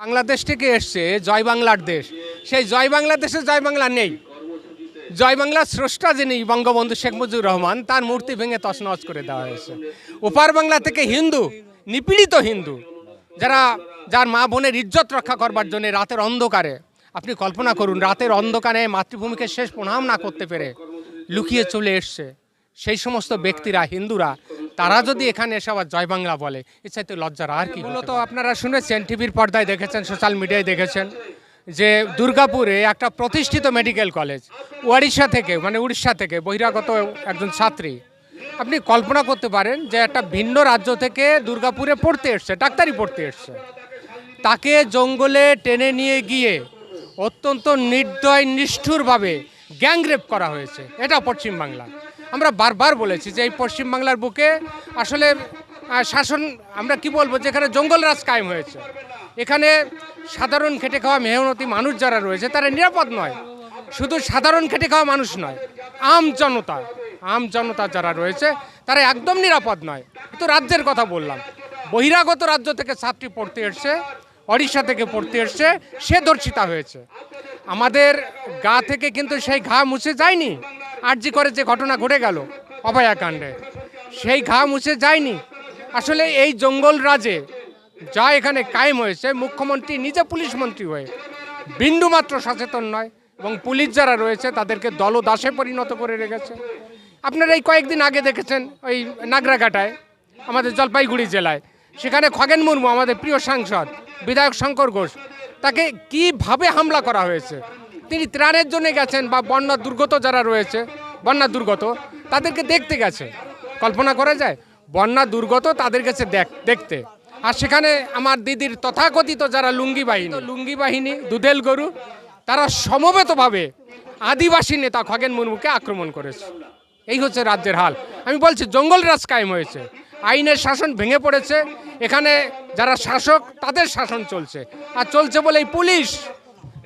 বাংলাদেশ থেকে এসছে জয় বাংলার দেশ। সেই জয় বাংলার দেশে জয় বাংলা নেই। জয় বাংলার স্রষ্টা যিনি বঙ্গবন্ধু শেখ মুজিবুর রহমান, তার মূর্তি ভেঙে তছনছ করে দেওয়া হয়েছে। ওপার বাংলা থেকে হিন্দু, নিপীড়িত হিন্দু, যারা, যার মা বোনের ইজ্জত রক্ষা করবার জন্য রাতের অন্ধকারে, আপনি কল্পনা করুন, রাতের অন্ধকারে মাতৃভূমিকে শেষ প্রণাম না করতে পেরে লুকিয়ে চলে এসছে সেই সমস্ত ব্যক্তিরা, হিন্দুরা তারা যদি এখানে এসে আবার জয় বাংলা বলে এ চাইতে লজ্জার আর কি মূলত আপনারা শুনেছেন টিভির পর্দায় দেখেছেন সোশ্যাল মিডিয়ায় দেখেছেন যে দুর্গাপুরে একটা প্রতিষ্ঠিত মেডিকেল কলেজ ওড়িশা থেকে মানে উড়িষ্যা থেকে বহিরাগত একজন ছাত্রী। আপনি কল্পনা করতে পারেন যে একটা ভিন্ন রাজ্য থেকে দুর্গাপুরে পড়তে এসছে ডাক্তারি পড়তে এসছে। তাকে জঙ্গলে টেনে নিয়ে গিয়ে অত্যন্ত নির্দয় নিষ্ঠুরভাবে গ্যাংরেপ করা হয়েছে। এটা পশ্চিমবাংলা আমরা বারবার বলেছি যে এই পশ্চিমবাংলার বুকে আসলে শাসন, আমরা কি বলব, যে এখানে জঙ্গলরাজ কায়েম হয়েছে। এখানে সাধারণ খেটে খাওয়া মেহনতি মানুষ যারা রয়েছে, তারা নিরাপদ নয়। শুধু সাধারণ খেটে খাওয়া মানুষ নয়, আম জনতা আম জনতা যারা রয়েছে, তারা একদম নিরাপদ নয়। তো রাজ্যের কথা বললাম। বহিরাগত রাজ্য থেকে ছাত্রী পড়তে এসছে, ওড়িশা থেকে পড়তে এসছে, সে দর্শিতা হয়েছে। আমাদের গা থেকে কিন্তু সেই ঘা মুছে যায়নি। আরজি করে যে ঘটনা ঘটে গেল অভয়াকাণ্ডে। সেই ঘা মুছে যায়নি। আসলে এই জঙ্গল রাজে যা এখানে কায়েম হয়েছে মুখ্যমন্ত্রী নিজে পুলিশ মন্ত্রী হয়ে বিন্দুমাত্র সচেতন নয় এবং পুলিশ যারা রয়েছে, তাদেরকে দলদাসে পরিণত করে রেখেছে। আপনারা এই কয়েকদিন আগে দেখেছেন ওই নাগরাঘাটায়, আমাদের জলপাইগুড়ি জেলায়। সেখানে খগেন মুর্মু, আমাদের প্রিয় সাংসদ, বিধায়ক শঙ্কর ঘোষ, তাকে কীভাবে হামলা করা হয়েছে? তিনি ত্রাণের জন্য গেছেন বা বন্যা দুর্গত যারা রয়েছে, বন্যা দুর্গত, তাদেরকে দেখতে গেছে। কল্পনা করা যায়, বন্যা দুর্গত তাদের কাছে দেখ দেখতে। আর সেখানে আমার দিদির তথাকথিত যারা লুঙ্গি বাহিনী লুঙ্গি বাহিনী, দুধেল গরু, তারা সমবেতভাবে আদিবাসী নেতা খগেন মুর্মুকে আক্রমণ করেছে। এই হচ্ছে রাজ্যের হাল। আমি বলছি, জঙ্গল রাজ কায়েম হয়েছে। আইনের শাসন ভেঙে পড়েছে। এখানে যারা শাসক, তাদের শাসন চলছে। আর চলছে বলে এই পুলিশ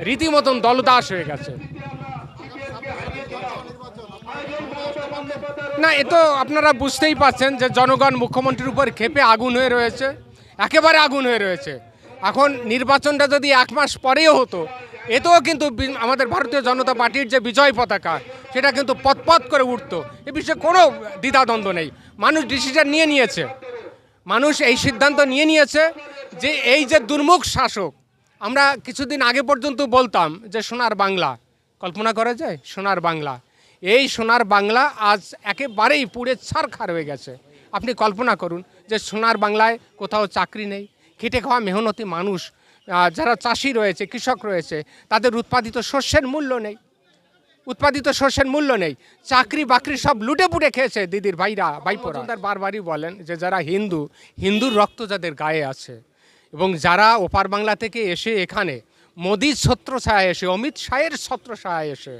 রীতিমতন দলদাস হয়ে গেছে। না, এ তো আপনারা বুঝতেই পারছেন যে জনগণ মুখ্যমন্ত্রীর উপর ক্ষেপে আগুন হয়ে রয়েছে, একেবারে আগুন হয়ে রয়েছে। এখন নির্বাচনটা যদি এক মাস পরেও হতো, এতেও কিন্তু আমাদের ভারতীয় জনতা পার্টির যে বিজয় পতাকা, সেটা কিন্তু পথপথ করে উঠতো। এ বিষয়ে কোনো দ্বিধাদ্বন্দ্ব নেই। মানুষ ডিসিশন নিয়ে নিয়েছে। মানুষ এই সিদ্ধান্ত নিয়ে নিয়েছে যে এই যে দুর্মুখ শাসক আমরা কিছুদিন আগে পর্যন্ত বলতাম যে সোনার বাংলা। কল্পনা করা যায়? সোনার বাংলা। এই সোনার বাংলা আজ একেবারেই পুড়ে ছারখার হয়ে গেছে। আপনি কল্পনা করুন যে সোনার বাংলায় কোথাও চাকরি নেই, খেটে খাওয়া মেহনতি মানুষ যারা চাষি রয়েছে, কৃষক রয়েছে, তাদের উৎপাদিত শস্যের মূল্য নেই। উৎপাদিত শস্যের মূল্য নেই। চাকরি বাকরি সব লুটে পুটে খেয়েছে দিদির ভাইরা, ভাইপোরা। বারবারই বলেন যে যারা হিন্দু, হিন্দুর রক্ত যাদের গায়ে আছে এবং যারা ওপার বাংলা থেকে এসে এখানে মোদির ছত্রছায়া এসে অমিত শাহের ছত্রছায়া এসে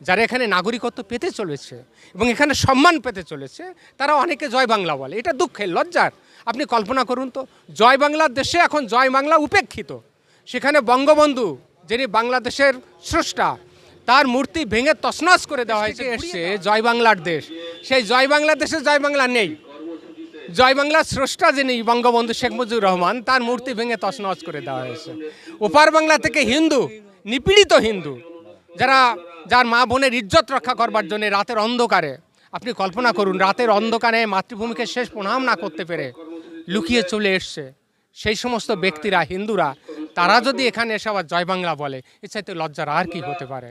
যারা এখানে নাগরিকত্ব পেতে চলেছে এবং এখানে সম্মান পেতে চলেছে তারা অনেকে জয় বাংলা বলে। এটা দুঃখের লজ্জার। আপনি কল্পনা করুন তো জয় বাংলার দেশে এখন জয় বাংলা উপেক্ষিত। সেখানে বঙ্গবন্ধু যিনি বাংলাদেশের স্রষ্টা তার মূর্তি ভেঙে তছনছ করে দেওয়া হয়েছে এসছে জয় বাংলার দেশ। সেই জয় বাংলার দেশে জয় বাংলা নেই। জয় বাংলার স্রষ্টা যিনি বঙ্গবন্ধু শেখ মুজিবুর রহমান, তার মূর্তি ভেঙে তছনছ করে দেওয়া হয়েছে। ওপার বাংলা থেকে হিন্দু, নিপীড়িত হিন্দু, যারা, যার মা বোনের ইজ্জত রক্ষা করবার জন্য রাতের অন্ধকারে, আপনি কল্পনা করুন, রাতের অন্ধকারে মাতৃভূমিকে শেষ প্রণাম না করতে পেরে লুকিয়ে চলে এসছে সেই সমস্ত ব্যক্তিরা, হিন্দুরা, তারা যদি এখানে এসে আবার জয় বাংলা বলে এ চাইতে লজ্জার আর কি হতে পারে?